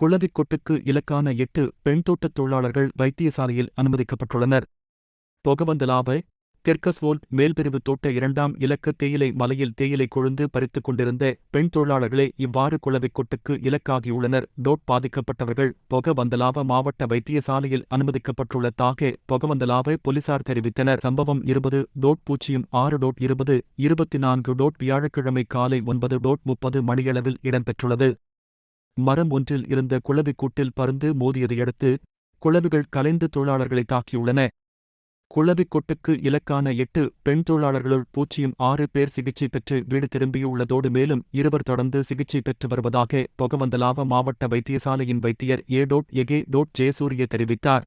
குளவிக்கொட்டுக்கு இலக்கான எட்டு பெண் தோட்டத் தொழிலாளர்கள் வைத்தியசாலையில் அனுமதிக்கப்பட்டுள்ளனர். பொகவந்தலாவை தெற்கஸ்வோல் மேல்பிரிவு தோட்ட இரண்டாம் இலக்க தேயிலை மலையில் தேயிலை கொழுந்து பறித்துக் கொண்டிருந்த பெண் தொழிலாளர்களே இவ்வாறு குளவிக்கொட்டுக்கு இலக்காகியுள்ளனர். டோட் பாதிக்கப்பட்டவர்கள் பொகவந்தலாவ மாவட்ட வைத்தியசாலையில் அனுமதிக்கப்பட்டுள்ளதாக பொகவந்தலாவை போலீசார் தெரிவித்தனர். சம்பவம் இருபது டோட் பூஜ்ஜியம் ஆறு டோட் இருபது இருபத்தி நான்கு டோட் வியாழக்கிழமை காலை ஒன்பது டோட் முப்பது மணியளவில் இடம்பெற்றுள்ளது. மரம் ஒன்றில் இருந்த குளவிக்கூட்டில் பருந்து மோதியதையடுத்து குளவிகள் கலைந்து தொழிலாளர்களை தாக்கியுள்ளன. குளவிக்கொட்டுக்கு இலக்கான எட்டு பெண் தொழிலாளர்களுள் பூச்சியும் ஆறு பேர் சிகிச்சை பெற்று வீடு திரும்பியுள்ளதோடு மேலும் இருவர் தொடர்ந்து சிகிச்சை பெற்று வருவதாக பொகவந்தலாவ மாவட்ட வைத்தியசாலையின் வைத்தியர் ஏ. டோட் எகே டோட் ஜெயசூரிய தெரிவித்தார்.